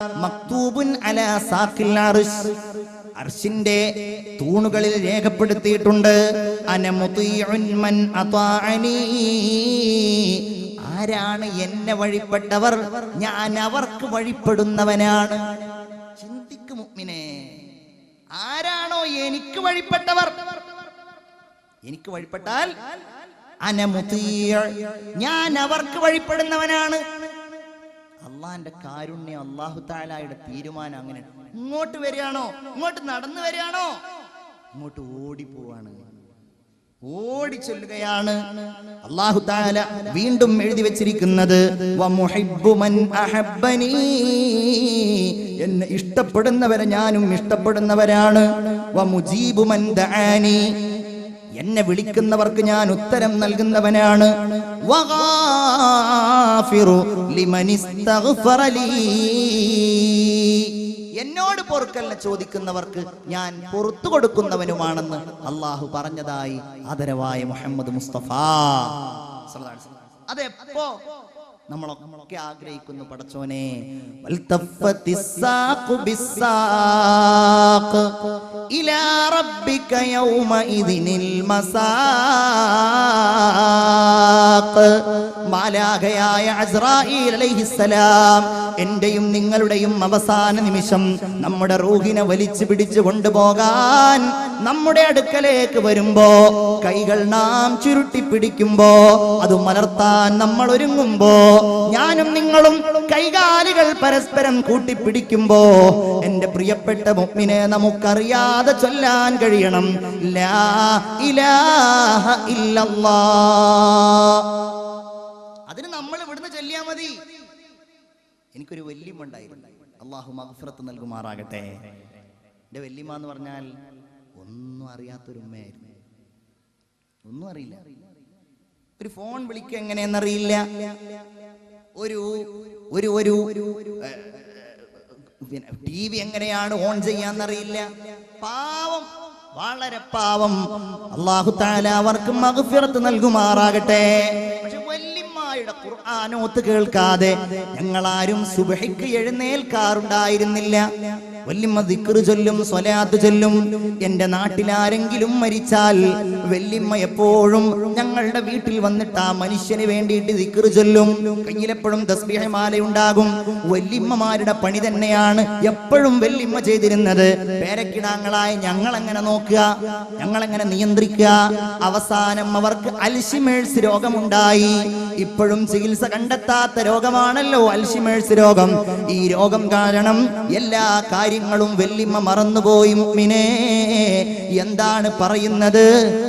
മക്തൂബുൻ അലാ സാക്കിൽ അർഷ് അർശിന്റെ തൂണുകളിൽ രേഖപ്പെടുത്തിയിട്ടുണ്ട്. മൻ ആരാണ് എന്നെ വഴിപ്പെട്ടവർ? ഞാൻ അവർക്ക് വഴിപ്പെടുന്നവനാണ്. ചിന്തിക്ക് ആരാണോ എനിക്ക് വഴിപ്പെട്ടവർ? എനിക്ക് വഴിപ്പെട്ടാൽ അന മുതീഅ ഞാൻ അവർക്ക് വഴിപ്പെടുന്നവനാണ്. അള്ളാന്റെ കാരുണ്യം അള്ളാഹു താലായുടെ തീരുമാനം അങ്ങനെ ഇങ്ങോട്ട് വരികയാണോ ഇങ്ങോട്ട് നടന്നു വരികയാണോ ഇങ്ങോട്ട് ഓടിപ്പോവാണ് ഓടി ചൊല്ലുകയാണ് അള്ളാഹു താല വീണ്ടും എഴുതി വെച്ചിരിക്കുന്നത്. എന്നെ ഇഷ്ടപ്പെടുന്നവരെ ഞാനും ഇഷ്ടപ്പെടുന്നവരാണ്. എന്നെ വിളിക്കുന്നവർക്ക് ഞാൻ ഉത്തരം നൽകുന്നവനാണ്. എന്നോട് പൊറുക്കല്ല ചോദിക്കുന്നവർക്ക് ഞാൻ പുറത്തു കൊടുക്കുന്നവനുമാണെന്ന് അള്ളാഹു പറഞ്ഞതായി ആദരവായ മുഹമ്മദ് മുസ്തഫ. അതെപ്പോ നമ്മളൊക്കെ ആഗ്രഹിക്കുന്നു പടച്ചോനെ إلى ربك يومئذ المساق. മാലാഖയായ അസ്രായീൽ അലൈഹിസ്സലാം. എന്റെയും നിങ്ങളുടെയും അവസാന നിമിഷം നമ്മുടെ റൂഹിനെ വലിച്ചു പിടിച്ചു കൊണ്ടുപോകാൻ നമ്മുടെ അടുക്കലേക്ക് വരുമ്പോ കൈകൾ നാം ചുരുട്ടി പിടിക്കുമ്പോ അത് മലർത്താൻ നമ്മൾ ഒരുങ്ങുമ്പോ ഞാനും നിങ്ങളും കൈകാലുകൾ പരസ്പരം കൂട്ടിപ്പിടിക്കുമ്പോ എന്റെ പ്രിയപ്പെട്ട മുമ്മിനെ നമുക്കറിയാതെ ചൊല്ലാൻ കഴിയണം. ലാ ഇലാഹ ഇല്ലല്ലാ. എനിക്കൊരു വല്യമ്മ ഉണ്ടായിരുന്നു അള്ളാഹു മഹഫറത്ത് നൽകുമാറാകട്ടെ. എന്റെ വല്യമ്മ എന്ന് പറഞ്ഞാൽ ഒന്നും അറിയാത്തൊരു ഉമ്മയായിരുന്നു. ഒന്നും അറിയില്ല. ഒരു ഫോൺ വിളിക്കുക എങ്ങനെയെന്നറിയില്ല. ഒരു ഒരു ഒരു ടി വി എങ്ങനെയാണ് ഓൺ ചെയ്യാന്നറിയില്ല. പാവം വളരെ പാവം. അള്ളാഹു താല അവർക്ക് മകുഫിറത്ത് നൽകുമാറാകട്ടെ. പക്ഷെ വല്യമ്മായുടെ ഖുർആാനോത്ത് കേൾക്കാതെ ഞങ്ങളാരും സുബഹിക്ക് എഴുന്നേൽക്കാറുണ്ടായിരുന്നില്ല. വല്യമ്മ ദിക്റ് ചൊല്ലും സ്വലാത്ത് ചൊല്ലും. എന്റെ നാട്ടിലാരെങ്കിലും മരിച്ചാൽ വല്യമ്മ എപ്പോഴും ഞങ്ങളുടെ വീട്ടിൽ വന്നിട്ട് ആ മനുഷ്യന് വേണ്ടിയിട്ട് ദിക്റ് ചൊല്ലും. കയ്യിലെപ്പോഴും തസ്ബീഹമാല ഉണ്ടാകും വല്യമ്മമാരുടെ പണി തന്നെയാണ് എപ്പോഴും വല്യമ്മ ചെയ്തിരുന്നത്. പേരക്കിടാങ്ങളായ ഞങ്ങൾ എങ്ങനെ നോക്കുക? ഞങ്ങൾ എങ്ങനെ നിയന്ത്രിക്കുക? അവസാനം അവർക്ക് അൽഷിമേഴ്സ് രോഗമുണ്ടായി. ഇപ്പോഴും ചികിത്സ കണ്ടെത്താത്ത രോഗമാണല്ലോ അൽഷിമേഴ്സ് രോഗം. ഈ രോഗം കാരണം എല്ലാ കാര്യങ്ങളും വെല്ലിമ്മ മറന്നുപോയി മുമ്മിനെ എന്താണ് പറയുന്നത്?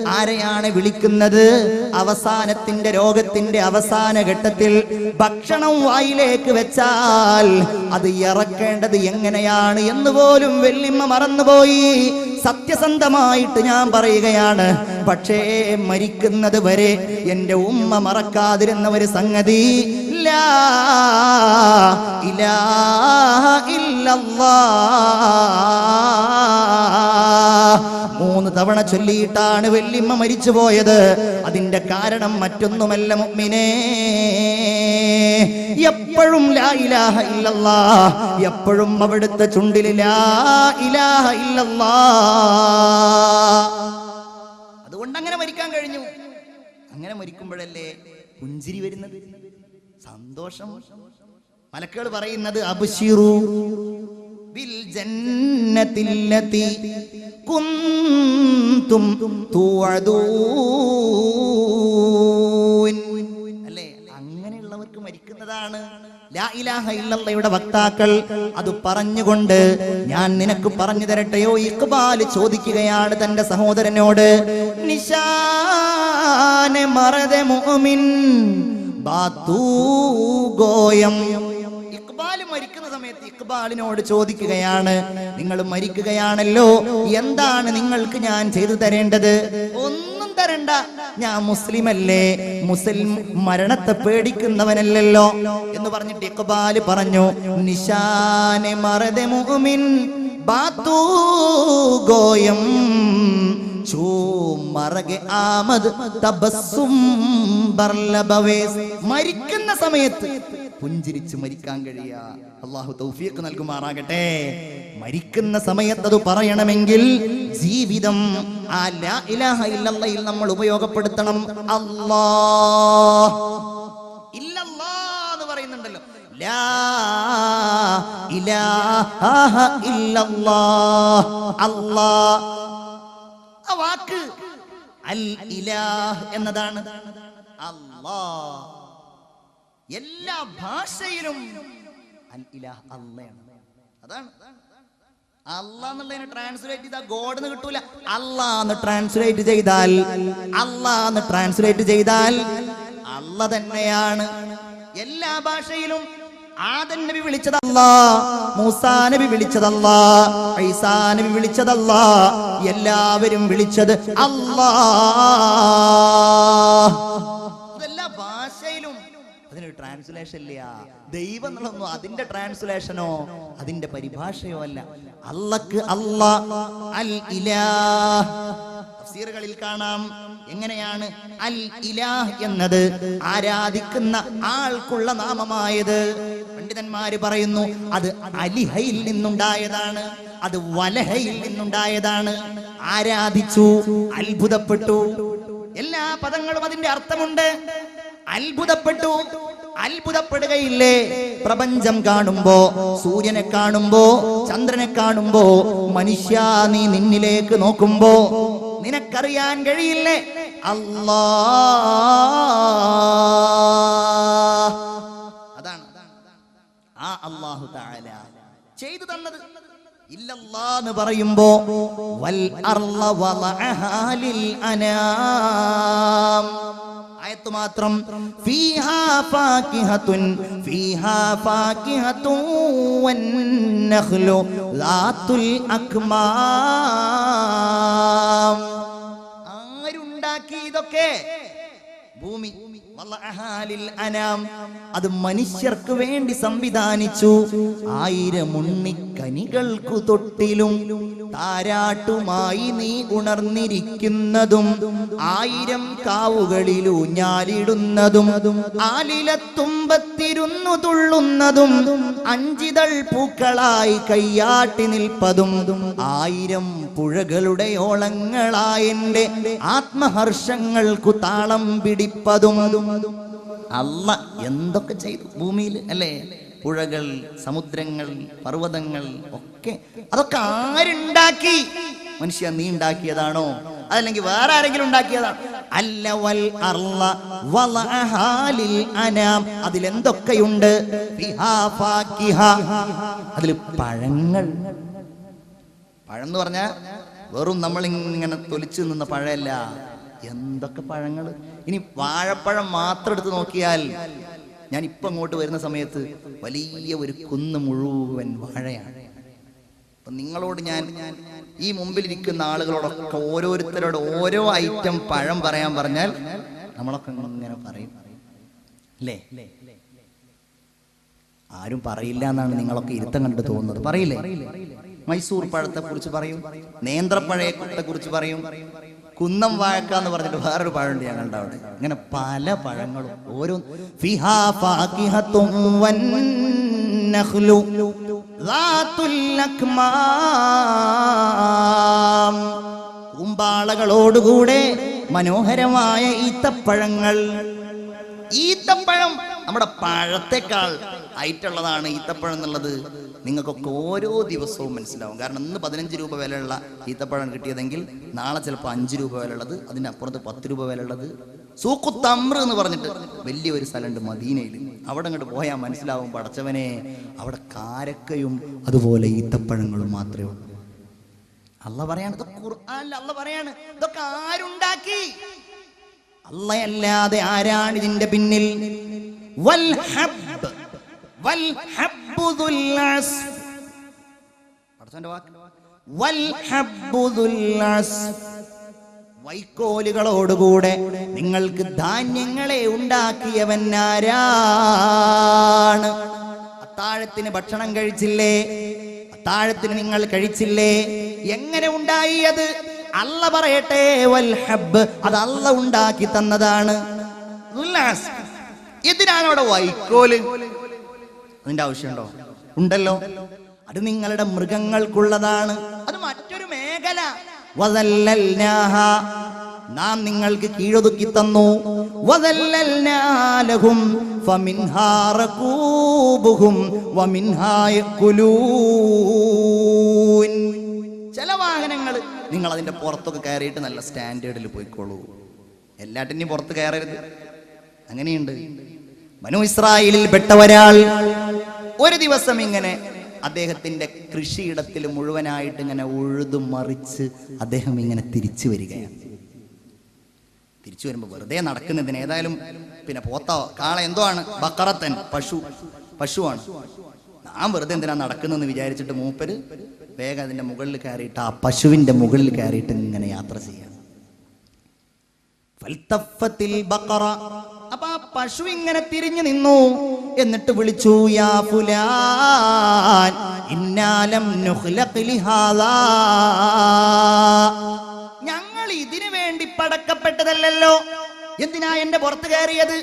ആരെയാണ് വിളിക്കുന്നത്? അവസാനത്തിന്റെ രോഗത്തിന്റെ അവസാന ഘട്ടത്തിൽ ഭക്ഷണം വായിലേക്ക് വെച്ചാൽ അത് ഇറക്കേണ്ടത് എങ്ങനെയാണ് എന്ന് പോലും വെല്ലിമ്മ മറന്നുപോയി. സത്യസന്ധമായിട്ട് ഞാൻ പറയുകയാണ് പക്ഷേ മരിക്കുന്നത് വരെ എന്റെ ഉമ്മ മറക്കാതിരുന്ന ഒരു സംഗതി ഇല്ല ഇല്ല. മൂന്ന് തവണ ചൊല്ലിയിട്ടാണ് വെല്ലിമ്മ മരിച്ചു പോയത്. അതിന്റെ കാരണം മറ്റൊന്നുമല്ല മുഅ്മിനേ. എപ്പോഴും ലാ ഇലാഹ ഇല്ലല്ലാ എപ്പോഴും അവിടുത്തെ ചുണ്ടിൽ ലാ ഇലാഹ ഇല്ലല്ലാ അതുകൊണ്ട് അങ്ങനെ മരിക്കാൻ കഴിഞ്ഞു. അങ്ങനെ മരിക്കുമ്പോഴല്ലേ പുഞ്ചിരി വരുന്നത്? സന്തോഷം. മലക്കുകൾ പറയുന്നത് അബ്ശിറു. ബിൽ ജന്നത്തില്ലത്തി കുന്തും തുഅദൂൻ അല്ലേ? അങ്ങനെയുള്ളവർക്ക് മരിക്കുന്നതാണ്. ഇല്ലല്ലയുടെ വക്താക്കൾ അത് പറഞ്ഞുകൊണ്ട് ഞാൻ നിനക്ക് പറഞ്ഞു തരട്ടെയോ? ഇക്ബാൽ ചോദിക്കുകയാണ് തന്റെ സഹോദരനോട്. നിശാനെ മറതെ മോമിൻ ബാത്തൂ ഗോയം ഇക്ബാലിനോട് ചോദിക്കുകയാണ് നിങ്ങൾ മരിക്കുകയാണല്ലോ എന്താണ് നിങ്ങൾക്ക് ഞാൻ ചെയ്തു തരേണ്ടത്? ഒന്നും തരണ്ട ഞാൻ മുസ്ലിം അല്ലേ മുസ്ലിം മരണത്തെ പേടിക്കുന്നവനല്ലല്ലോ എന്ന് പറഞ്ഞിട്ട് ഇക്ബാൽ പറഞ്ഞു നിശാനെ മറതെ ബാത്തൂ ഗോയം ആമത് തബസ്സും മരിക്കുന്ന സമയത്ത് പുഞ്ചിരിച്ച് മരിക്കാൻ കഴിയുക അള്ളാഹു തൗഫീഖ് നൽകുമാറാകട്ടെ. മരിക്കുന്ന സമയത്ത് അത് പറയണമെങ്കിൽ ജീവിതം ആ ലാ ഇലാഹ നമ്മൾ ഉപയോഗപ്പെടുത്തണം. അല്ലാ. ഇല്ലല്ലാ എന്ന് പറയുന്നുണ്ടല്ലോ. ലാ ഇലാഹ ആ വാക്ക് അൽ ഇലാഹ് എന്നതാണ്. അല്ലാ. എല്ലാ ഭാഷയിലും അൽ ഇലാഹ് അള്ളയാണ്. അതാണ്. അല്ലാ എന്നുള്ളതിനെ ട്രാൻസ്ലേറ്റ് ചെയ്താൽ ഗോഡ് എന്ന് കിട്ടൂല. അല്ലാ എന്ന് ട്രാൻസ്ലേറ്റ് ചെയ്താൽ അല്ലാ എന്ന് ട്രാൻസ്ലേറ്റ് ചെയ്താൽ അല്ല തന്നെയാണ്. എല്ലാ ഭാഷയിലും ആദൻ നബി വിളിച്ചതല്ല മൂസാ നബി വിളിച്ചതല്ല ഐസാ നബി വിളിച്ചതല്ല എല്ലാവരും വിളിച്ചത് അല്ലാ ട്രാൻസ്ലേഷൻ ഇല്ല. ദൈവം എന്നുള്ളതൊന്നും അതിന്റെ ട്രാൻസ്ലേഷനോ അതിന്റെ പരിഭാഷയോ അല്ല. അല്ലക്ക് അല്ല തഫ്സീറുകളിൽ കാണാം. എങ്ങനെയാണ് അൽ ഇലാഹ് എന്നത്? ആരാധിക്കുന്ന ആൾക്കുള്ള നാമമായത്. പണ്ഡിതന്മാര് പറയുന്നു അത് അലിഹയിൽ നിന്നുണ്ടായതാണ്. അത് വലഹയിൽ നിന്നുണ്ടായതാണ്. ആരാധിച്ചു അത്ഭുതപ്പെട്ടു. എല്ലാ പദങ്ങളും അതിന്റെ അർത്ഥമുണ്ട്. അത്ഭുതപ്പെട്ടു. അത്ഭുതപ്പെടുകയില്ലേ? പ്രപഞ്ചം കാണുമ്പോ സൂര്യനെ കാണുമ്പോ ചന്ദ്രനെ കാണുമ്പോ മനുഷ്യ നീ നിന്നിലേക്ക് നോക്കുമ്പോ നിനക്കറിയാൻ കഴിയില്ലേ? അല്ലാ. അതാണ്. ആ അള്ളാഹു ചെയ്തു തന്നത്. ഇല്ലല്ലാന്ന് പറയുമ്പോ വൽ അർള വലഅഹാലിൽ അനാം. ആയത്ത് മാത്രം. ഫീഹാ ഫീഹാ അക്മാം. ആരുണ്ടാക്കി ഇതൊക്കെ ഭൂമി. അത് മനുഷ്യർക്ക് വേണ്ടി സംവിധാനിച്ചു. ആയിരം ഉണ്ണിക്കനികൾക്കു തൊട്ടിലും താരാട്ടുമായി നീ ഉണർന്നിരിക്കുന്നതും ആയിരം കാവുകളിലൂ ഞാലിടുന്നതും ആലിലത്തുമ്പത്തിരുന്നു തുള്ളുന്നതും അഞ്ചിതൾ പൂക്കളായി കയ്യാട്ടി നിൽപ്പതും ആയിരം പുഴകളുടെ ഓളങ്ങളായെന്റെ ആത്മഹർഷങ്ങൾക്കു താളം പിടിപ്പതും അല്ല എന്തൊക്കെ ചെയ്തു? ഭൂമിയിൽ അല്ലേ? പുഴകൾ സമുദ്രങ്ങൾ പർവതങ്ങൾ ഒക്കെ. അതൊക്കെ ആരുണ്ടാക്കി? മനുഷ്യ നീ ഉണ്ടാക്കിയതാണോ? അതല്ലെങ്കിൽ വേറെ ആരെങ്കിലും ഉണ്ടാക്കിയതാണോ അല്ല വൽ അർള വളഅഹാലിൽ അനാം. അതിലെന്തൊക്കെയുണ്ട്? അതിൽ പഴങ്ങൾ. പഴം എന്ന് പറഞ്ഞാൽ വെറും നമ്മളിങ്ങനെ തൊലിച്ചു നിന്ന പഴമല്ല. എന്തൊക്കെ പഴങ്ങൾ ഇനി വാഴപ്പഴം മാത്രം എടുത്ത് നോക്കിയാൽ ഞാൻ ഇപ്പൊ അങ്ങോട്ട് വരുന്ന സമയത്ത് വലിയ ഒരു കുന്ന് മുഴുവൻ വാഴയാണ്. അപ്പൊ നിങ്ങളോട് ഞാൻ ഈ മുമ്പിലിരിക്കുന്ന ആളുകളോടൊക്കെ ഓരോരുത്തരോട് ഓരോ ഐറ്റം പഴം പറയാൻ പറഞ്ഞാൽ നമ്മളൊക്കെ ഇങ്ങനെ പറയും. അല്ലേ? ആരും പറയില്ല എന്നാണ് നിങ്ങളൊക്കെ ഇരുത്തം കണ്ട് തോന്നുന്നത്. പറയില്ലേ? മൈസൂർ പഴത്തെ കുറിച്ച് പറയും നേന്ത്രപ്പഴയെ കുറിച്ച് പറയും കുന്നം വാഴക്ക എന്ന് പറഞ്ഞിട്ട് വേറൊരു പഴമുണ്ട് ഞങ്ങളുടെ അവിടെ. ഇങ്ങനെ പല പഴങ്ങളും. ഓരോ. കൂമ്പാളകളോടുകൂടെ മനോഹരമായ ഈത്തപ്പഴങ്ങൾ. ഈത്തപ്പഴം നമ്മുടെ പഴത്തെക്കാൾ ആയിട്ടുള്ളതാണ് ഈത്തപ്പഴം എന്നുള്ളത് നിങ്ങൾക്കൊക്കെ ഓരോ ദിവസവും മനസ്സിലാവും. കാരണം ഇന്ന് പതിനഞ്ച് രൂപ വിലയുള്ള ഈത്തപ്പഴം കിട്ടിയതെങ്കിൽ നാളെ ചിലപ്പോൾ അഞ്ച് രൂപ വിലയുള്ളത് അതിനപ്പുറത്ത് പത്ത് രൂപ വിലയുള്ളത്. സൂക്കുത്തമ്ര എന്ന് പറഞ്ഞിട്ട് വലിയൊരു സ്ഥലമുണ്ട് മദീനയിൽ. അവിടെ അങ്ങോട്ട് പോയാൽ മനസ്സിലാവും പടച്ചവനെ അവിടെ കാരക്കയും അതുപോലെ ഈത്തപ്പഴങ്ങളും മാത്രമേ ഉള്ളൂ. അല്ല പറയാണ് ഖുർആനിൽ പറയാണ് ഇതൊക്കെ ആരുണ്ടാക്കി? അല്ലയല്ലാതെ ആരാണ് ഇതിന്റെ പിന്നിൽ? വൽ വൽ വാക്ക്. വൽ. വൈക്കോലുകളോടുകൂടെ നിങ്ങൾക്ക് ധാന്യങ്ങളെ ഉണ്ടാക്കിയവൻ ആരാണ്? അത്താഴത്തിന് ഭക്ഷണം കഴിച്ചില്ലേ? അത്താഴത്തിന് നിങ്ങൾ കഴിച്ചില്ലേ? എങ്ങനെ ഉണ്ടായി അത്? അല്ല പറയട്ടെ വൽ ഹബ്ബ് അത് അല്ല ഉണ്ടാക്കി തന്നതാണ്. എന്തിനാണ് അവിടെ വൈക്കോൽ? അതിന്റെ ആവശ്യമുണ്ടോ? ഉണ്ടല്ലോ. അത് നിങ്ങളുടെ മൃഗങ്ങൾക്കുള്ളതാണ്. അത് മറ്റൊരു മേഖല. നാം നിങ്ങൾക്ക് കീഴൊതുക്കി തന്നു. ചില വാഹനങ്ങൾ നിങ്ങൾ അതിന്റെ പുറത്തൊക്കെ കയറിയിട്ട് നല്ല സ്റ്റാൻഡേർഡിൽ പോയിക്കോളൂ. എല്ലാറ്റിനും പുറത്ത് കയറരുത്. അങ്ങനെയുണ്ട്. മനു ഇസ്രായേലിൽ പെട്ട ഒരാൾ ഒരു ദിവസം ഇങ്ങനെ അദ്ദേഹത്തിന്റെ കൃഷിയിടത്തിൽ മുഴുവനായിട്ട് ഇങ്ങനെ ഉഴുതു മറിച്ച് അദ്ദേഹം ഇങ്ങനെ തിരിച്ചു വരികയാണ്. തിരിച്ചു വരുമ്പോൾ വെറുതെ നടക്കുന്നതിന് ഏതായാലും പിന്നെ പോത്ത കാള എന്തോ ആണ്? ബക്കറത്തൻ പശു പശുവാണ്. നാം വെറുതെ എന്തിനാ നടക്കുന്നതെന്ന് വിചാരിച്ചിട്ട് മൂപ്പര് വേഗം അതിന്റെ മുകളിൽ കയറിയിട്ട് ആ പശുവിന്റെ മുകളിൽ കയറിയിട്ട് ഇങ്ങനെ യാത്ര ചെയ്യാം ഫൽത്തഫത്തിൽ ബഖറ. അപ്പൊ ആ പശു ഇങ്ങനെ തിരിഞ്ഞു നിന്നു എന്നിട്ട് വിളിച്ചു യാ ഫുലാൻ ഇന്നാലം. ഞങ്ങൾ ഇതിനു വേണ്ടി പടക്കപ്പെട്ടതല്ലല്ലോ എന്തിനാ എന്റെ പുറത്ത് കയറിയത്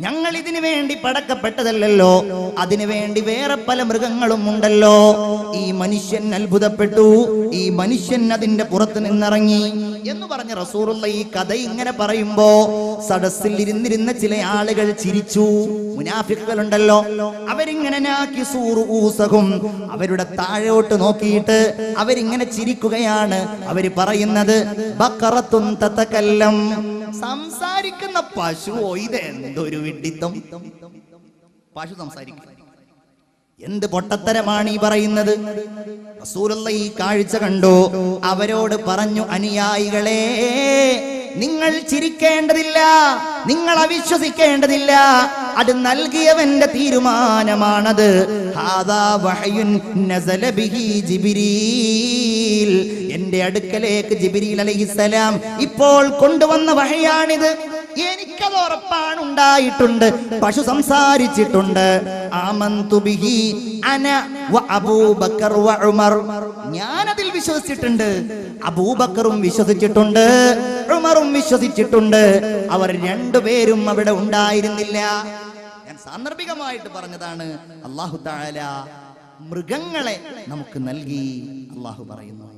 ഞങ്ങൾ ഇതിനു വേണ്ടി പടക്കപ്പെട്ടതല്ലല്ലോ. അതിനു വേണ്ടി വേറെ പല മൃഗങ്ങളും ഉണ്ടല്ലോ. ഈ മനുഷ്യൻ അത്ഭുതപ്പെട്ടു. ഈ മനുഷ്യൻ അതിന്റെ പുറത്ത് നിന്നിറങ്ങി എന്ന് പറഞ്ഞ റസൂറുള്ള ഈ കഥ ഇങ്ങനെ പറയുമ്പോ സദസ്സിൽ ഇരുന്നിരുന്ന ചില ആളുകൾ ചിരിച്ചു. മുനാഫിക്കുകളുണ്ടല്ലോ. അവരിങ്ങനെ ഊസകും അവരുടെ താഴോട്ട് നോക്കിയിട്ട് അവരിങ്ങനെ ചിരിക്കുകയാണ്. അവർ പറയുന്നത് ബക്കറത്തും തത്തക്കല്ലം സംസാരിക്കുന്ന പശുവോ ഇത് എന്തൊരു വിഡിത്തം? പശു സംസാരിക്കും. എന്ത് പൊട്ടത്തരമാണ് ഈ പറയുന്നത്? ഈ കാഴ്ച കണ്ടു? അവരോട് പറഞ്ഞു അനുയായികളെ നിങ്ങൾ ചിരിക്കേണ്ടതില്ല നിങ്ങൾ അവിശ്വസിക്കേണ്ടതില്ല. അത് നൽകിയവന്റെ തീരുമാനമാണത്. എന്റെ അടുക്കലേക്ക് ജിബ്രീൽ അലൈഹിസ്സലാം ഇപ്പോൾ കൊണ്ടുവന്ന വഹയാണിത്. എനിക്കത് ഉറപ്പാണ് ഉണ്ടായിട്ടുണ്ട് പശു സംസാരിച്ചിട്ടുണ്ട്. ഞാനതിൽ അന വ അബൂബക്കർ വ ഉമർ. ഞാൻ അതിൽ വിശ്വസിച്ചിട്ടുണ്ട്. അബൂബക്കറും വിശ്വസിച്ചിട്ടുണ്ട്. ഉമറും വിശ്വസിച്ചിട്ടുണ്ട്. അവർ രണ്ടുപേരും അവിടെ ഉണ്ടായിരുന്നില്ല. ഞാൻ സാന്ദർഭികമായിട്ട് പറഞ്ഞതാണ് അള്ളാഹു താല മൃഗങ്ങളെ നമുക്ക് നൽകി അള്ളാഹു പറയുന്നു.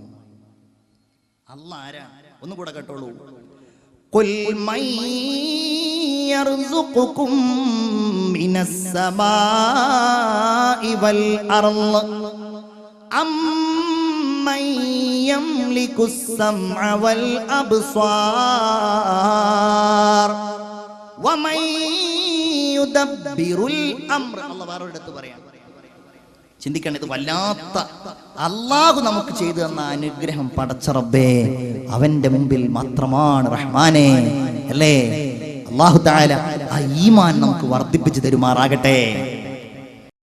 അല്ല ആരാ? ഒന്നുകൂടെ കേട്ടോളൂ. قل من يرزقكم من السماء والأرض أمن أم يملك السمع والأبصار ومن يدبر الأمر الله بارد تبارك ചിന്തിക്കണം ഇത് വല്ലാത്ത അള്ളാഹു നമുക്ക് ചെയ്തു തന്ന അനുഗ്രഹം പടച്ചറബേ അവന്റെ മുമ്പിൽ മാത്രമാണ് റഹ്മാനെ അല്ലേ? അള്ളാഹു താല ആ ഈമാൻ നമുക്ക് വർദ്ധിപ്പിച്ചു തരുമാറാകട്ടെ.